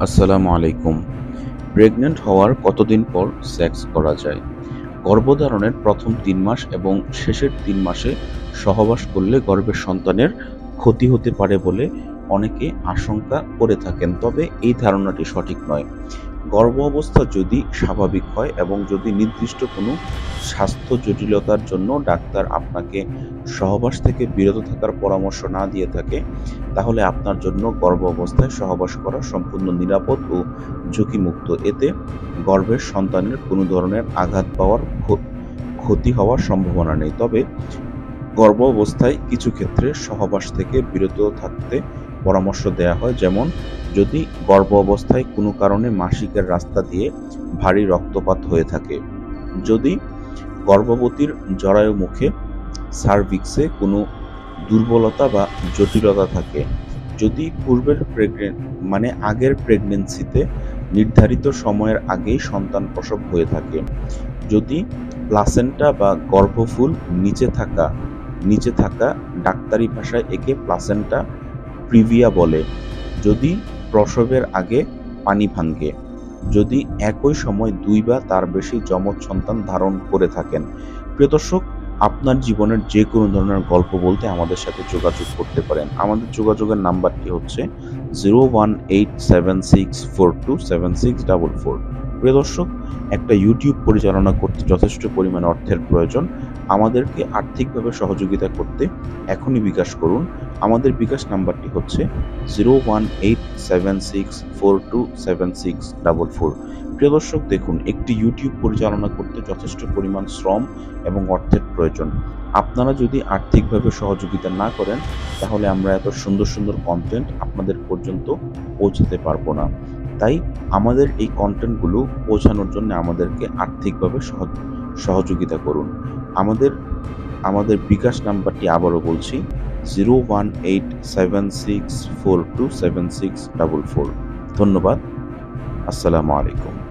আসসালামু আলাইকুম। প্রেগনেন্ট হওয়ার কতদিন পর সেক্স করা যায়? গর্ভধারণের প্রথম তিন মাস এবং শেষের তিন মাসে সহবাস করলে গর্ভের সন্তানের ক্ষতি হতে পারে বলে অনেকে আশঙ্কা করে থাকেন, তবে এই ধারণাটি সঠিক নয়। গর্ভ অবস্থা যদি স্বাভাবিক হয় এবং যদি নির্দিষ্ট কোনো স্বাস্থ্য জটিলতার জন্য ডাক্তার আপনাকে সহবাস থেকে বিরত থাকার পরামর্শ না দিয়ে থাকে, তাহলে আপনার জন্য গর্ভ অবস্থায় সহবাস করা সম্পূর্ণ নিরাপদ ও ঝুঁকিমুক্ত। এতে গর্ভের সন্তানের কোনো ধরনের আঘাত পাওয়ার ক্ষতি হওয়ার সম্ভাবনা নেই। তবে গর্ভ অবস্থায় কিছু ক্ষেত্রে সহবাস থেকে বিরত থাকতে পরামর্শ দেওয়া হয়, যেমন যদি গর্ভ অবস্থায় কোনো কারণে মাসিকের রাস্তা দিয়ে ভারী রক্তপাত হয়ে থাকে। যদি গর্ভবতীর জরায়ু মুখে সার্ভিক্সে কোনো দুর্বলতা বা জটিলতা থাকে, যদি পূর্বের প্রেগনেন্ট মানে আগের প্রেগনেন্সিতে নির্ধারিত সময়ের আগেই সন্তান প্রসব হয়ে থাকে। যদি প্লাসেন্টা বা গর্ভফুল নিচে থাকা নিচে থাকা ডাক্তারি ভাষায় একে প্লাসেন্টা প্রিভিয়া বলে, যদি প্রসবের আগে পানি ভাঙ্গে, যদি একই সময় দুই বা তার বেশি যমজ সন্তান ধারণ করে থাকেন। প্রিয় দর্শক, আপনার জীবনের যে কোনো ধরনের গল্প বলতে আমাদের সাথে যোগাযোগ করতে পারেন। আমাদের যোগাযোগের নাম্বারটি হচ্ছে zero one eight seven six four two seven six double four. প্রিয় দর্শক, একটা ইউটিউব পরিচালনা করতে যথেষ্ট পরিমাণ অর্থের প্রয়োজন। আমাদেরকে আর্থিকভাবে সহযোগিতা করতে এখনই বিকাশ করুন আমাদের বিকাশ নাম্বারটি হচ্ছে zero one eight seven six four two seven six double four. প্রিয় দর্শক, দেখুন, একটি ইউটিউব পরিচালনা করতে যথেষ্ট পরিমাণ শ্রম এবং অর্থের প্রয়োজন। আপনারা যদি আর্থিকভাবে সহযোগিতা না করেন, তাহলে আমরা এত সুন্দর সুন্দর কন্টেন্ট আপনাদের পর্যন্ত পৌঁছাতে পারব না। তাই আমাদের এই কন্টেন্টগুলো পৌঁছানোর জন্য আমাদেরকে আর্থিকভাবে সহ- সহযোগিতা করুন। আমাদের আমাদের বিকাশ নাম্বারটি আবারও বলছি zero one eight seven six four two seven six double four. ধন্যবাদ। আসসালামু আলাইকুম।